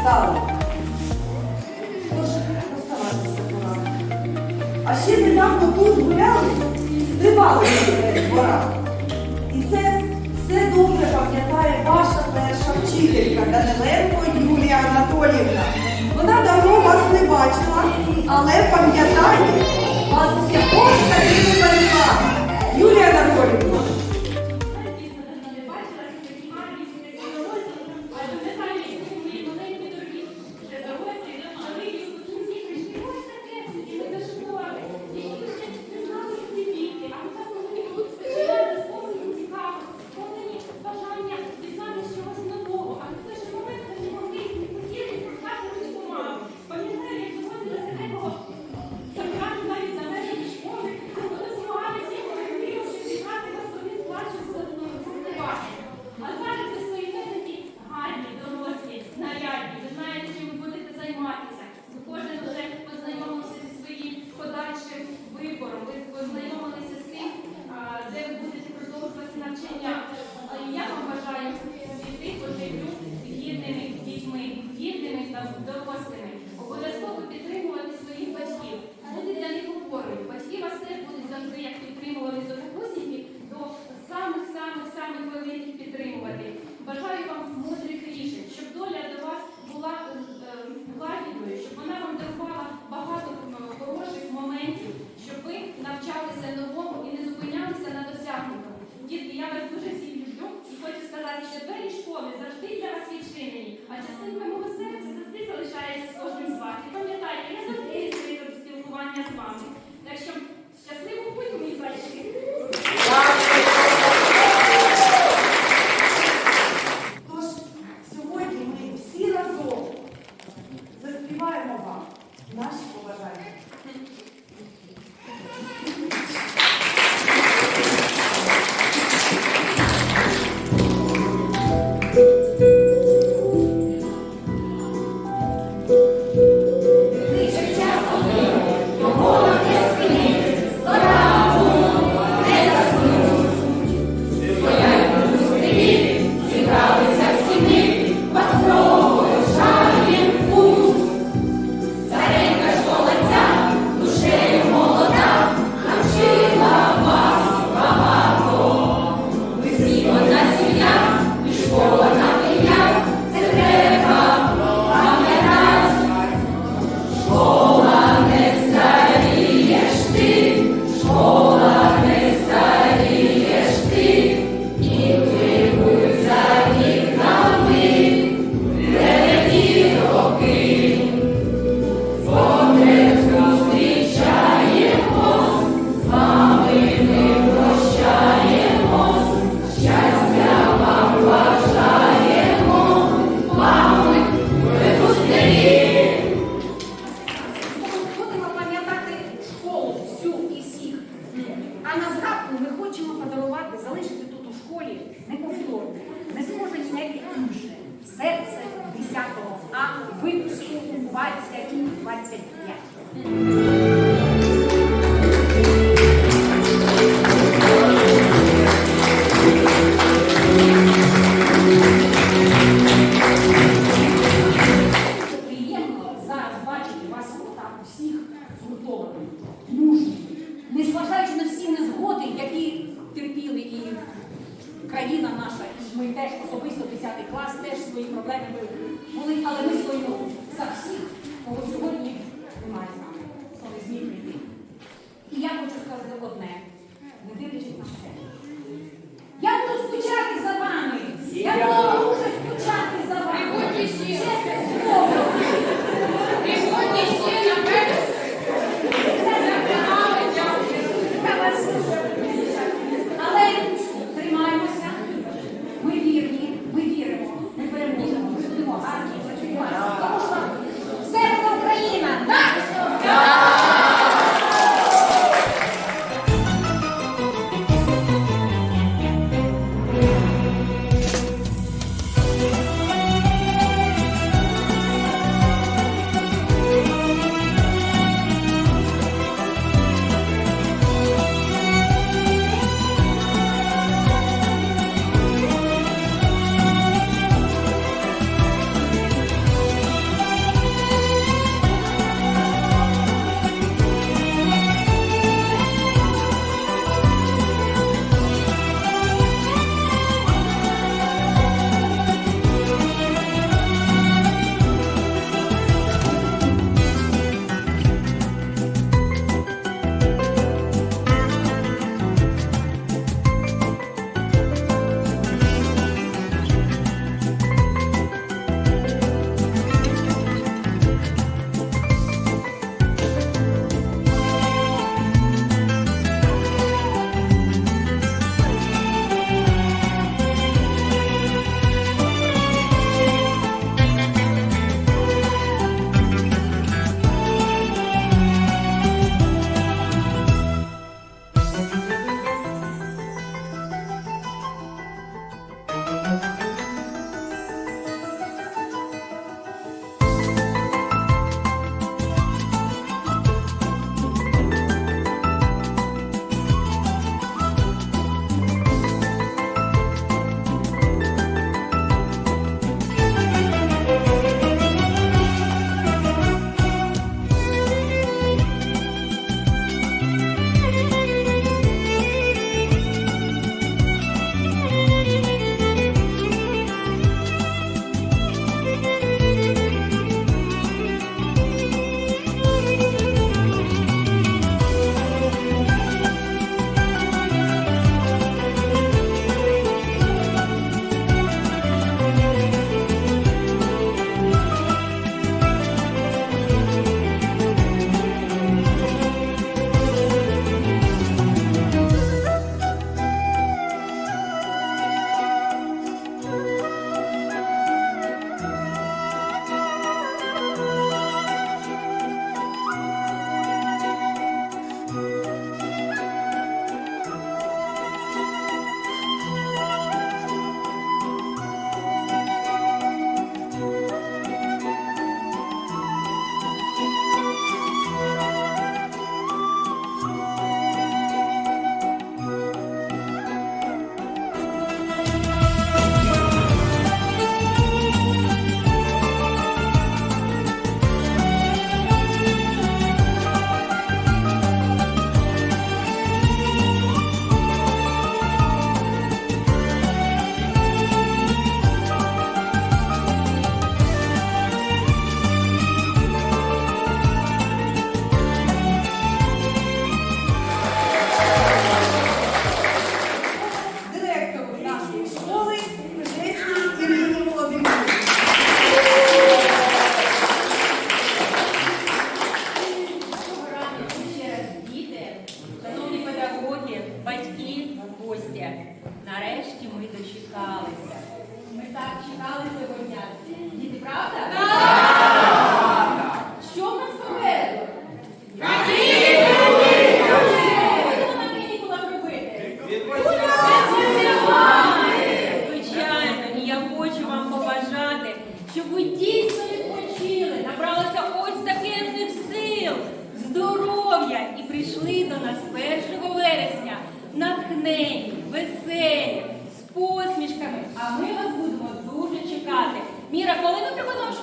стало. А ще недавно тут гуляли і стрибали двора. І це все добре пам'ятає ваша перша вчителька Даниленко Юлія Анатоліївна. Вона давно вас не бачила, але пам'ятає вас також такими перевагами. Юлія Анатоліївна. дорослими, обов'язково підтримувати своїх батьків, бути для них опорою. Батьки вас теж будуть завжди, як підтримували з однокурсників, до самих-самих-самих підтримувати. Бажаю вам мудрих рішень, щоб доля до вас була е, лагідною, щоб вона вам дарувала багато хороших моментів, щоб ви навчалися новому і не зупинялися на досягнутому. Дітки, я вас дуже всіх люблю і хочу сказати, що двері школи завжди для вас відчинені, а частинками and bombing.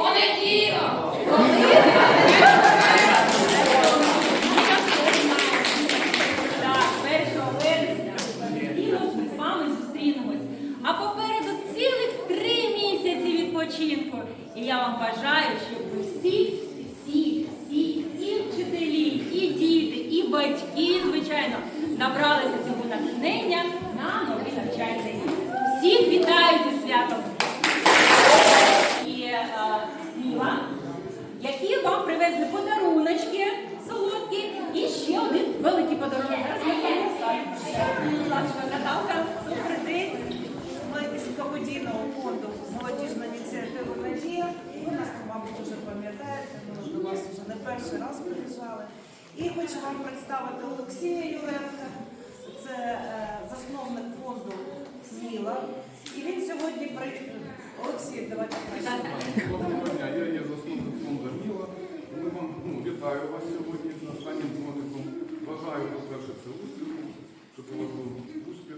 Понеділок! Вересня понеділок ми з вами зустрінемось. А попереду цілих три місяці відпочинку. І я вам бажаю, щоб всі, і вчителі, і діти, і батьки, звичайно, набралися цього натхнення. перший раз приїжджали. І хочу вам представити Олексія Юренка, це е, засновник фонду Сміла. І він сьогодні прийде. Олексій, давайте прийдемо. Доброго дня, я є засновник фонду Міла. Ми вам ну, вітаю вас сьогодні з останнім дзвоником. Бажаю, по-перше, це успіху, щоб у вас був успіх.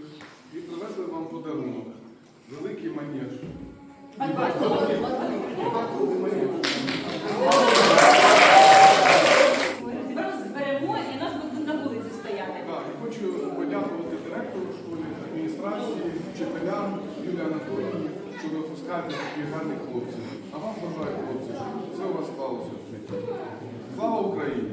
І привезли вам подарунок. Великий манеж. Бать, бать, бать, бать. реально таких гарних хлопців. А вам бажають хлопців. Все у вас склалося в житті. Слава Україні!